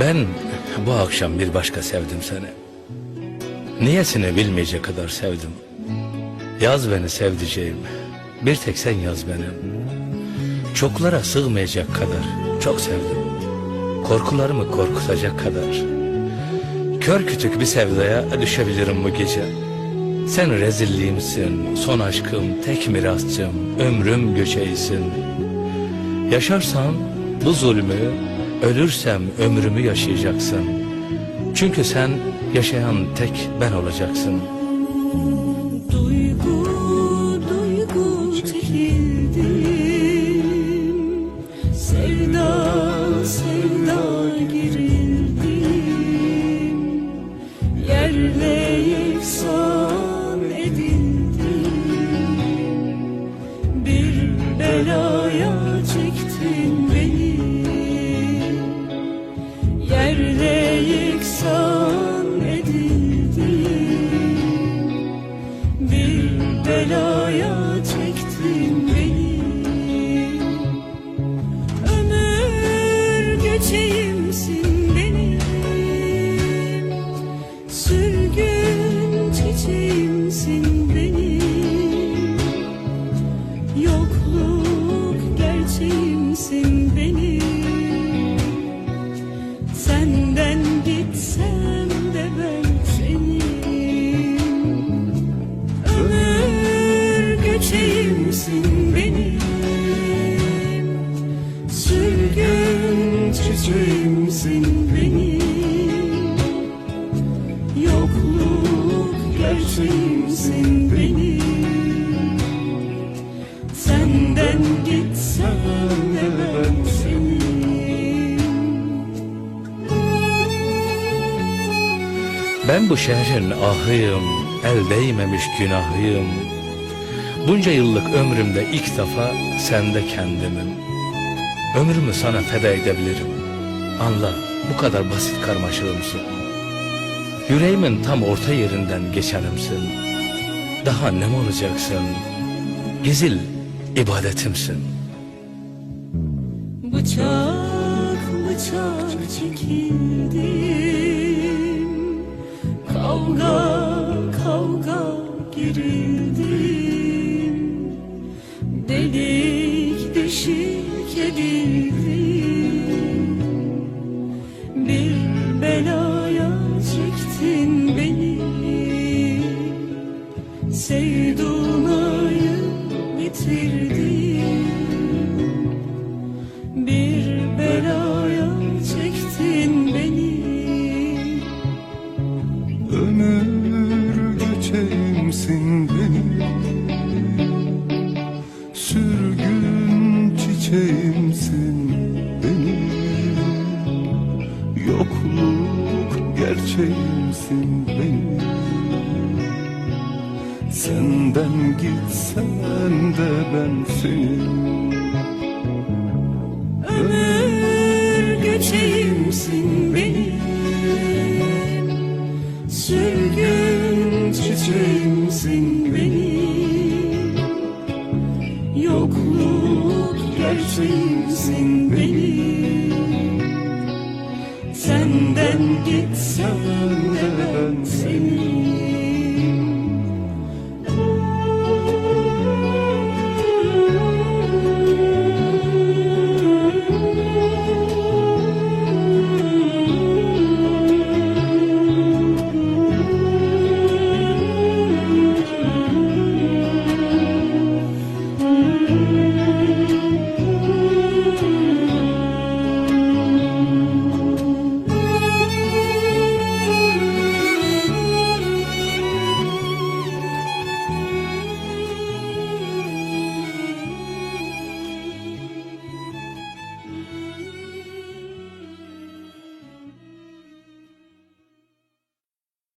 Ben bu akşam bir başka sevdim seni. Niyesini bilmeyecek kadar sevdim. Yaz beni sevdiceğim. Bir tek sen yaz beni. Çoklara sığmayacak kadar çok sevdim. Korkularımı korkutacak kadar. Kör kütük bir sevdaya düşebilirim bu gece. Sen rezilliğimsin, son aşkım, tek mirasçım, ömrüm göçeğisin. Yaşarsan bu zulmü, ölürsem ömrümü yaşayacaksın. Çünkü sen yaşayan tek ben olacaksın. Gerçeğimsin benim Senden gitsem de ben senin. Ömür göçeğimsin benim. Sürgün çiçeğimsin benim. Yokluk gerçeğimsin Ben bu şehrin ahıyım, el değmemiş günahıyım. Bunca yıllık ömrümde ilk defa sende kendimim. Ömrümü sana feda edebilirim. Anla, bu kadar basit karmaşığımsın. Yüreğimin tam orta yerinden geçenimsin. Daha ne olacaksın? Gizil ibadetimsin. Bıçak çektin beni. Sevduğumayı bitirdin. Bir belaya çektin beni. Ömür göçeğimsin Gerçeğimsin benim. Senden gitsem de ben senin. Ömür göçeğimsin benim. Sürgün çiçeğimsin benim. Yokluk gerçeğimsin benim Senden gitsem de ben